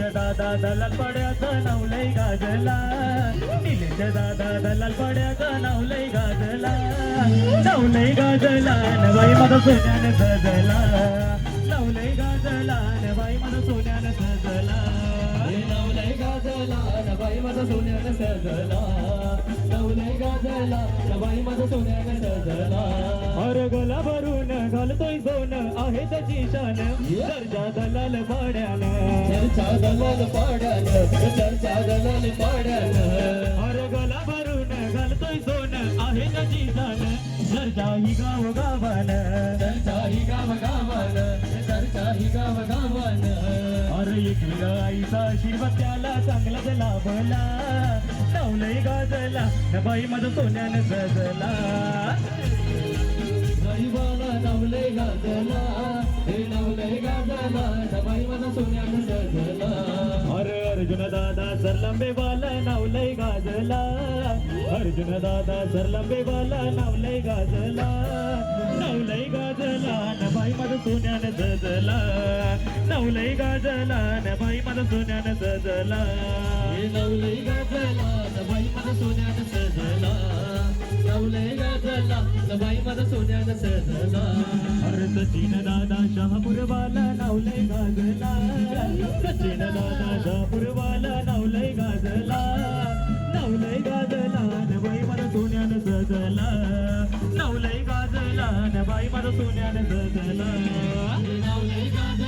दादा दादा दलाल पड्याचा नवलय गाजला निलेश दादा दलाल पड्याचा नवलय गाजला नवलय गाजला न माझा सोन्याने सजला नवलय गाजला नवाई माझा सजला. गाजला न बाई माझा सोन्याने सजला नवलय गाजला न बाई माझा सोन्याने सजला अरे गला भरून घालतोय सोनं आहे त्याची शान. चर्चा दलाल पाड्यानं. चर्चा दलाल पाड्यानं. चर्चा दलाल पाड्यानं. अरे गला भरून घालतोय सोनं आहे त्याची शान. चर्चा ही गाव गावानं चर्चा ही गाव गावानं चर्चा ही गाव गावानं अरे एक आईचा आशीर्वाद त्याला चांगलाच लाभला. नवलय गाजला न बाई माझं सोन्यानं सजला. गरीबाला नवले गाजला हे नवले गाजला डबाई माझा सोन्यानं सजला. अरे अर्जुन दादा सरलंबे बाला नावलय गाजला. अर्जुन दादा सरलंबे बाला नावलय गाजला. नावलय गाजला न बाई माझं सोन्यानं सजला. नवलय गाजला न बाई माझं सोन्यानं सजला. हे नवले गाजला डबाई माझा सोन्यानं सजला. गाजला सोन्यानं सजला. अरे सचिन दादा शहापूरवाला नावलय गाजला. सचिन दादा शहापूरवाला नावलय गाजला. नवलय गाजला न बाई मला सोन्यानं सजला. नवलय गाजला न बाई मला सोन्यानं सजला. हे नवले गाजला